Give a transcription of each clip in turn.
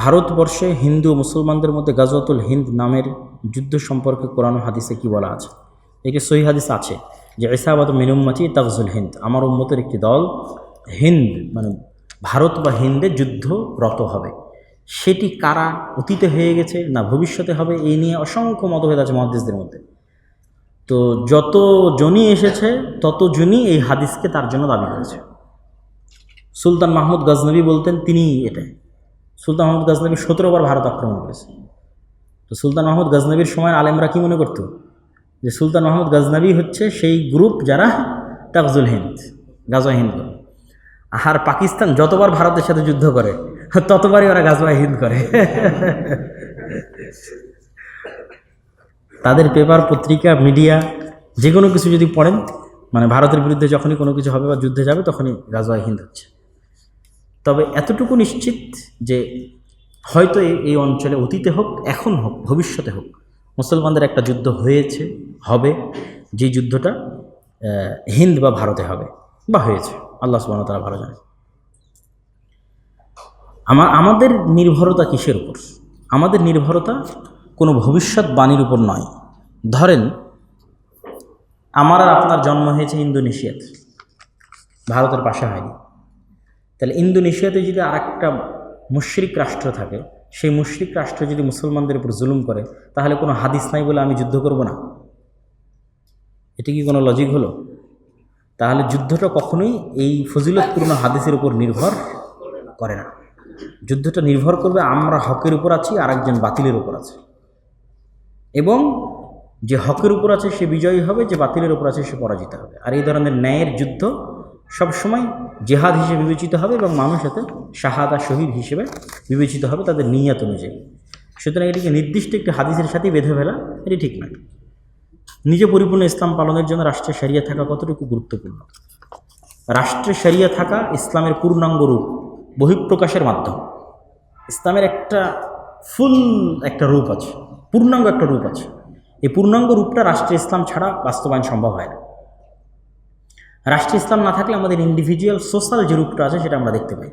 ভারতবর্ষে হিন্দু মুসলমানদের মধ্যে গাজওয়াতুল হিন্দ নামের যুদ্ধ সম্পর্কে কোরআন হাদিসে কি বলা আছে? একে সহি হাদিস আছে যে এসাবাদ মিনুম্মাচি তাফজুল হিন্দ। আমার উম্মতের একটি দল হিন্দ মানে ভারত বা হিন্দে যুদ্ধরত হবে। সেটি কারা অতীতে হয়ে গেছে না ভবিষ্যতে হবে, এই নিয়ে অসংখ্য মতভেদ আছে মহাদিসদের মধ্যে। তো যত জনই এসেছে, তত জনই এই হাদিসকে তার জন্য দাবি করেছে। সুলতান মাহমুদ গজনবী বলতেন, তিনিই এটা সুলতান মাহমুদ গজনবী সতেরো বার ভারত আক্রমণ করেছে। তো সুলতান মাহমুদ গজনবীর সময় আলেমরা কী মনে করতো? যে সুলতান মাহমুদ গজনবী হচ্ছে সেই গ্রুপ যারা তাকজুল হিন্দ, গাজওয়া হিন্দ করে। আর পাকিস্তান যতবার ভারতের সাথে যুদ্ধ করে, ততবারই ওরা গাজওয়া হিন্দ করে। তাদের পেপার, পত্রিকা, মিডিয়া, যে কোনো কিছু যদি পড়েন মানে ভারতের বিরুদ্ধে যখনই কোনো কিছু হবে বা যুদ্ধে যাবে, তখনই গাজওয়া হিন্দ হচ্ছে। তবে এতটুকু নিশ্চিত যে হয়তো এই অঞ্চলে অতীতে হোক, এখন হোক, ভবিষ্যতে হোক, মুসলমানদের একটা যুদ্ধ হয়েছে, হবে, যে যুদ্ধটা হিন্দ বা ভারতে হবে, বা হয়েছে। আল্লাহ সুবাহ তারা ভালো জানে। আমার আমাদের নির্ভরতা কিসের উপর? আমাদের নির্ভরতা কোনো ভবিষ্যৎবাণীর উপর নয়। ধরেন, আমার আর আপনার জন্ম হয়েছে ইন্দোনেশিয়াতে, ভারতের পাশে হয়নি। তাহলে ইন্দোনেশিয়াতে যদি আরেকটা মুশরিক রাষ্ট্র থাকে, সেই মুশরিক রাষ্ট্র যদি মুসলমানদের উপর জুলুম করে, তাহলে কোনো হাদিস নাই বলে আমি যুদ্ধ করব না। এটা কি কোনো লজিক হলো? তাহলে যুদ্ধটা কখনোই এই ফজিলতপূর্ণ হাদিসের উপর নির্ভর করে না। যুদ্ধটা নির্ভর করবে আমরা হকের উপর আছি আর একজন বাতিলের উপর আছে। এবং যে হকের উপর আছে সে বিজয়ী হবে, যে বাতিলের উপর আছে সে পরাজিত হবে। আর এই ধরনের ন্যায়ের যুদ্ধ সবসময় জেহাদ হিসেবে বিবেচিত হবে এবং মানুষ এতে শাহাদা শহীদ হিসেবে বিবেচিত হবে তাদের নিয়াত অনুযায়ী। সুতরাং এটিকে নির্দিষ্ট একটি হাদিসের সাথেই বেঁধে ফেলা, এটি ঠিক নয়। নিজে পরিপূর্ণ ইসলাম পালনের জন্য রাষ্ট্রের সারিয়া থাকা কতটুকু গুরুত্বপূর্ণ? রাষ্ট্রের সারিয়া থাকা ইসলামের পূর্ণাঙ্গ রূপ, বহিঃপ্রকাশের মাধ্যম। ইসলামের একটা ফুল একটা রূপ আছে, পূর্ণাঙ্গ একটা রূপ আছে। এই পূর্ণাঙ্গ রূপটা রাষ্ট্রের ইসলাম ছাড়া বাস্তবায়ন সম্ভব হয় না। রাষ্ট্রীয় ইসলাম না থাকলে আমাদের ইন্ডিভিজুয়াল সোশ্যাল যে রূপটা আছে সেটা আমরা দেখতে পাই।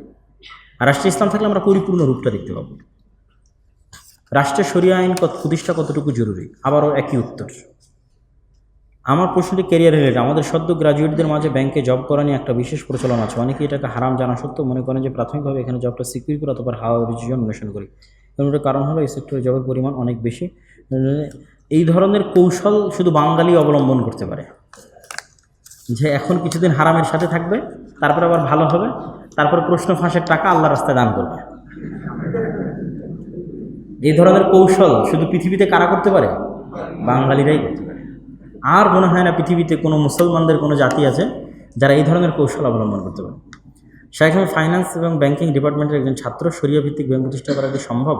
আর রাষ্ট্রীয় ইসলাম থাকলে আমরা পরিপূর্ণ রূপটা দেখতে পাবো। রাষ্ট্রের সরিয়া আইন প্রতিষ্ঠা কতটুকু জরুরি? আবারও একই উত্তর। আমার প্রশ্নটি ক্যারিয়ার রিলেটেড আমাদের সদ্য গ্রাজুয়েটদের মাঝে ব্যাংকে জব করা নিয়ে একটা বিশেষ প্রচলন আছে। অনেকে এটাকে হারাম জানা সত্ত্বেও মনে করেন যে প্রাথমিকভাবে এখানে জবটা সিকিউর করে অথবা হাওয়া রিজিজন অন্বেষণ করি। এটার কারণ হলো এই সেক্টরে জবের পরিমাণ অনেক বেশি। এই ধরনের কৌশল শুধু বাঙালি অবলম্বন করতে পারে। যে এখন কিছুদিন হারামের সাথে থাকবে, তারপর আবার ভালো হবে, তারপর প্রশ্ন ফাঁসের টাকা আল্লাহ রাস্তায় দান করবে। এই ধরনের কৌশল শুধু পৃথিবীতে কারা করতে পারে? বাঙালিরাই করতে পারে। আর মনে হয় না পৃথিবীতে কোনো মুসলমানদের, কোনো জাতি আছে যারা এই ধরনের কৌশল অবলম্বন করতে পারে। সেখানে ফাইন্যান্স এবং ব্যাংকিং ডিপার্টমেন্টের একজন ছাত্র সরিয়া ভিত্তিক ব্যাংক প্রতিষ্ঠা করা কি সম্ভব?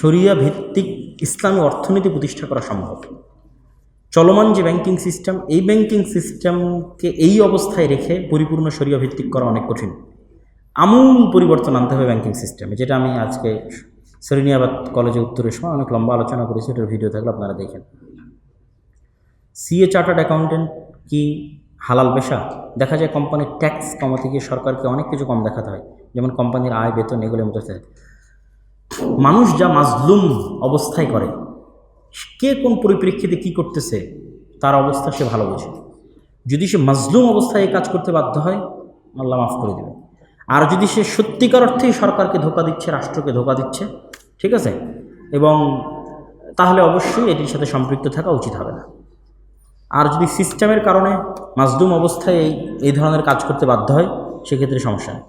সরিয়া ভিত্তিক ইসলামী অর্থনীতি প্রতিষ্ঠা করা সম্ভব? চলমান যে ব্যাংকিং সিস্টেম এই ব্যাংকিং সিস্টেমকে এই অবস্থায় রেখে পরিপূর্ণ সরিয়া ভিত্তিক করা অনেক কঠিন। আমূল পরিবর্তন আনতে হবে ব্যাংকিং সিস্টেমে যেটা আমি আজকে সরিনিয়াবাদ কলেজে উত্তরের সময় অনেক লম্বা আলোচনা করেছি এটার ভিডিও থাকলে আপনারা দেখেন। সিএ চার্টার্ড অ্যাকাউন্টেন্ট কি হালাল পেশা? দেখা যায় কোম্পানির ট্যাক্স কমাতে গিয়ে সরকারকে অনেক কিছু কম দেখাতে হয়, যেমন কোম্পানির আয়, বেতন, এগুলোর মধ্যে থাকে। মানুষ যা মাজলুম অবস্থায় করে কে কোন পরিপ্রেক্ষিতে কি করতেছে, তার অবস্থা সে ভালো বোঝে। যদি সে মাজলুম অবস্থায় কাজ করতে বাধ্য হয়, আল্লাহ মাফ করে দেবে আর যদি সে সত্যিকার অর্থেই সরকারকে ধোকা দিচ্ছে, রাষ্ট্রকে ধোকা দিচ্ছে, ঠিক আছে? এবং তাহলে অবশ্যই এটির সাথে সম্পৃক্ত থাকা উচিত হবে না। আর যদি সিস্টেমের কারণে মাজলুম অবস্থায় এই এই ধরনের কাজ করতে বাধ্য হয়, সেক্ষেত্রে সমস্যা নেই।